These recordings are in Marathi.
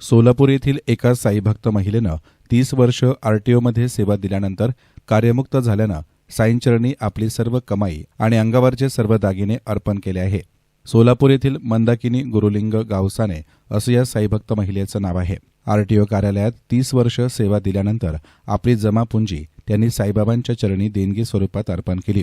सोलापूर येथील एका साईभक्त महिलेनं तीस वर्ष आरटीओमध्ये सेवा दिल्यानंतर कार्यमुक्त झाल्यानं साईंचरणी आपली सर्व कमाई आणि अंगावरचे सर्व दागिने अर्पण केले आहे. सोलापूर येथील मंदाकिनी गुरुलिंग गावसाने असं या साईभक्त महिलेचं नाव आहे. आरटीओ कार्यालयात तीस वर्ष सेवा दिल्यानंतर आपली जमापुंजी त्यांनी साईबाबांच्या चरणी देणगी स्वरूपात अर्पण केली.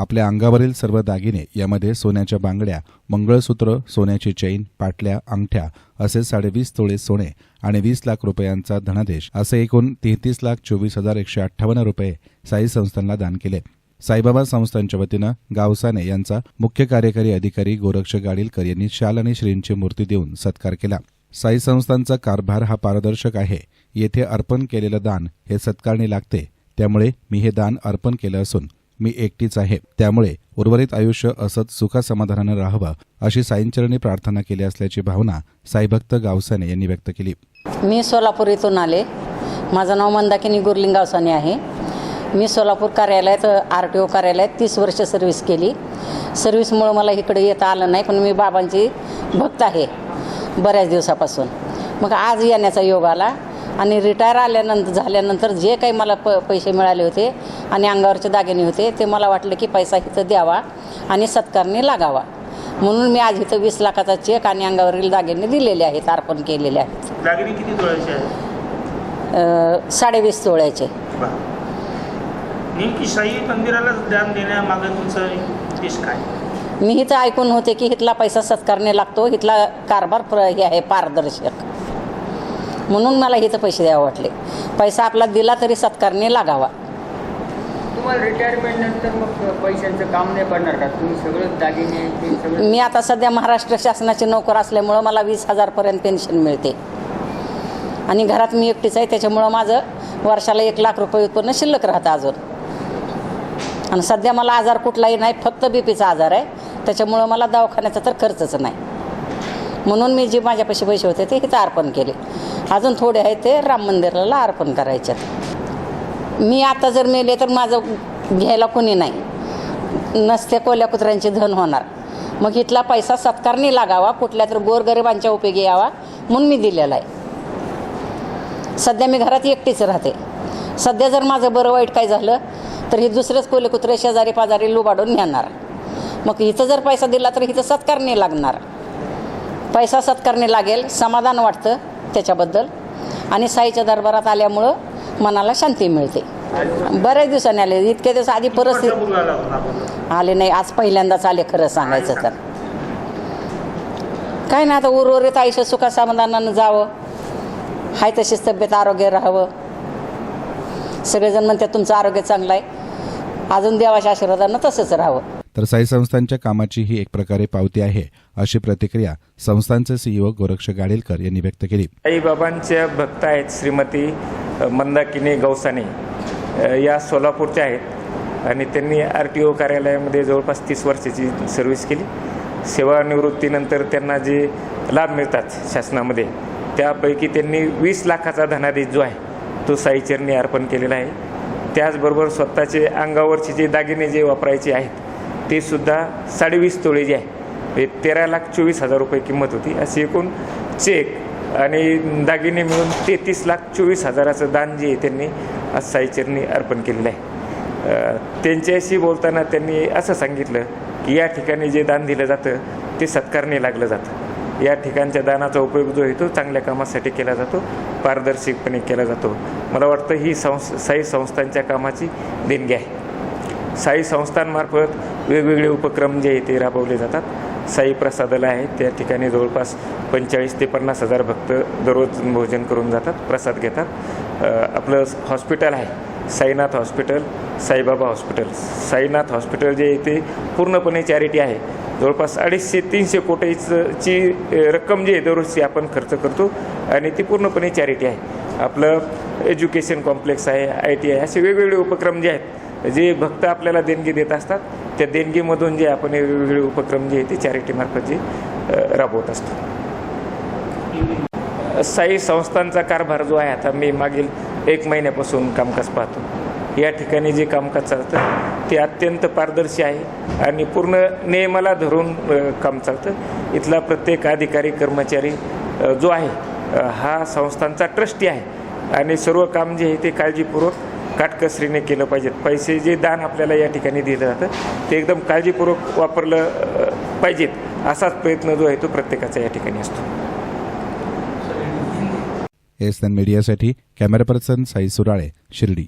आपल्या अंगावरील सर्व दागिने यामध्ये सोन्याच्या बांगड्या मंगळसूत्र सोन्याची चैन पाटल्या अंगठ्या असे साडेवीस तोळे सोने आणि वीस लाख रुपयांचा धनादेश असे एकूण तेहतीस लाख चोवीस हजार एकशे अठ्ठावन्न रुपये साई संस्थांना दान केले. साईबाबा संस्थांच्या वतीनं गावसाने यांचा मुख्य कार्यकारी अधिकारी गोरक्ष गाडीलकर यांनी शाल आणि श्रींची मूर्ती देऊन सत्कार केला. साई संस्थांचा कारभार हा पारदर्शक आहे. येथे अर्पण केलेलं दान हे सत्कारणी लागते. त्यामुळे मी हे दान अर्पण केलं असून मी एकटीच आहे. त्यामुळे उर्वरित आयुष्य असंच सुखासमाधानानं राहावं अशी साईंचरणी प्रार्थना केली असल्याची भावना साईभक्त गावसाने यांनी व्यक्त केली. मी सोलापूर इथून आले. माझं नाव मंदाकिनी गुरलिंग गावसाने आहे. मी सोलापूर कार्यालयात आर टी ओ कार्यालयात तीस वर्ष सर्व्हिस केली. सर्व्हिसमुळं मला इकडे येता आलं नाही पण मी बाबांची भक्त आहे बऱ्याच दिवसापासून. मग आज येण्याचा योग आला. आणि रिटायर आल्यानंतर झाल्यानंतर जे काही मला प पैसे मिळाले होते आणि अंगावरचे दागिने होते ते मला वाटलं की पैसा इथं द्यावा आणि सत्कारने लागावा. म्हणून मी आज इथं वीस लाखाचा चेक आणि अंगावरील दागिने दिलेले आहेत अर्पण केलेले आहेत. दागिने किती तोळ्याचे आहेत? साडेवीस तोळ्याचे. बरं. नेमकी साई मंदिराला दान देण्यामागं तुमचं उद्देश काय? मी इथं ऐकून होते की इथला पैसा सत्कारने लागतो इथला कारभार हे आहे पारदर्शक. म्हणून मला इथं पैसे द्यावे वाटले. पैसा आपला दिला तरी सत्कारने लागावा. तुम्हाला रिटायरमेंट नंतर मग पैशांचं काम नाही पडणार का? तुम्ही सगळं दागिने ते सगळं मी आता सध्या महाराष्ट्र शासनाची नोकर असल्यामुळं मला वीस हजारपर्यंत पेन्शन मिळते. आणि घरात मी एकटीच आहे त्याच्यामुळं माझं वर्षाला एक लाख रुपये उत्पन्न शिल्लक राहतं अजून. आणि सध्या मला आजार कुठलाही नाही फक्त बी पीचा आजार आहे. त्याच्यामुळं मला दवाखान्याचा तर खर्चच नाही. म्हणून मी जे माझ्यापाशी पैसे होते ते इथं अर्पण केले. अजून थोडे आहेत ते राम मंदिराला अर्पण करायचे मी आता जर मेले तर माझं घ्यायला कोणी नाही. नसते कोल्या कुत्र्यांची धन होणार. मग इथला पैसा सत्कारणी लागावा कुठल्या तर गोरगरिबांच्या उपयोगी यावा म्हणून मी दिलेला आहे. सध्या मी घरात एकटीच राहते. सध्या जर माझं बरं वाईट काय झालं तर हे दुसरेच कोले कुत्रे शेजारी पाजारी लुबाडून नेणार. मग इथं जर पैसा दिला तर इथं सत्कारणी लागणार. पैसा सत्कारणी लागेल समाधान वाटतं. त्याच्याबद्दल. आणि साईच्या दरबारात आल्यामुळं मनाला शांती मिळते. बऱ्याच दिवसांनी आले. इतके दिवस आधी परिस्थिती आला नाही. आज पहिल्यांदाच आले खरं सांगायचं तर. काय नाही आता उर्वरित आयुष्य सुखासमाधानानं जावं. हाय तशीच तब्येत आरोग्य राहावं. सगळेजण म्हणतात तुमचं आरोग्य चांगलं आहे. अजून देवाच्या आशीर्वादानं तसंच राहावं. तर साई संस्थांच्या कामाची ही एक प्रकारे पावती आहे अशी प्रतिक्रिया संस्थांचे सीईओ गोरक्ष गाडेलकर यांनी व्यक्त केली. साईबाबांच्या भक्त आहेत श्रीमती मंदाकिनी गौसाने या सोलापूरच्या आहेत आणि त्यांनी आर टी ओ कार्यालयामध्ये जवळपास तीस वर्षाची सर्व्हिस केली. सेवानिवृत्तीनंतर त्यांना जे लाभ मिळतात शासनामध्ये त्यापैकी त्यांनी वीस लाखाचा धनादेश जो आहे तो साईचरणी अर्पण केलेला आहे. त्याचबरोबर स्वतःचे अंगावरचे जे दागिने जे वापरायचे आहेत ते सुद्धा साडेवीस तोळे जे आहे हे तेरा लाख चोवीस हजार रुपये किंमत होती. अशी एकूण चेक आणि दागिने मिळून तेहतीस लाख चोवीस हजाराचं दान जे आहे त्यांनी आज साईचरणी अर्पण केलेलं आहे. त्यांच्याशी बोलताना त्यांनी असं सांगितलं की या ठिकाणी जे दान दिलं जातं ते सत्कारने लागलं जातं. या ठिकाणच्या दानाचा उपयोग जो आहे तो चांगल्या कामासाठी केला जातो पारदर्शकपणे केला जातो. मला वाटतं ही संस साई संस्थांच्या कामाची देणगी आहे. साई संस्थांमार्फत वेगवेगळे उपक्रम जे आहे ते राबवले जातात. साई प्रसादाला आहे त्या ठिकाणी जवळपास पंचेचाळीस ते पन्नास हजार भक्त दररोज भोजन करून जातात प्रसाद घेतात. आपलं हॉस्पिटल आहे Sainath hospital Saibaba hospital. Sainath hospital जे आहे ते पूर्णपणे चॅरिटी आहे. जवळपास अडीचशे तीनशे कोटीची रक्कम जी आहे दररोजची आपण खर्च करतो आणि ती पूर्णपणे चॅरिटी आहे. आपलं एज्युकेशन कॉम्प्लेक्स आहे आय टी आहे असे वेगवेगळे उपक्रम जे आहेत जे भक्त आपल्याला देणगी देत असतात त्या देणगीमधून जे आपण वेगवेगळे उपक्रम जे आहे ते चॅरिटीमार्फत जे राबवत असतो. साई संस्थांचा कारभार जो आहे आता मी मागील एक महिन्यापासून कामकाज पाहतो. या ठिकाणी जे कामकाज चालतं ते अत्यंत पारदर्शी आहे आणि पूर्ण नियमाला धरून काम चालतं. इथला प्रत्येक अधिकारी कर्मचारी जो आहे हा संस्थांचा ट्रस्टी आहे. आणि सर्व काम जे आहे ते काळजीपूर्वक काटकसरीने केलं पाहिजेत. पैसे जे दान आपल्याला या ठिकाणी दिलं जातं ते एकदम काळजीपूर्वक वापरलं पाहिजेत. असाच प्रयत्न जो आहे तो प्रत्येकाचा या ठिकाणी असतो. एस एन मीडियासाठी कॅमेरा पर्सन साई सुराळे शिर्डी.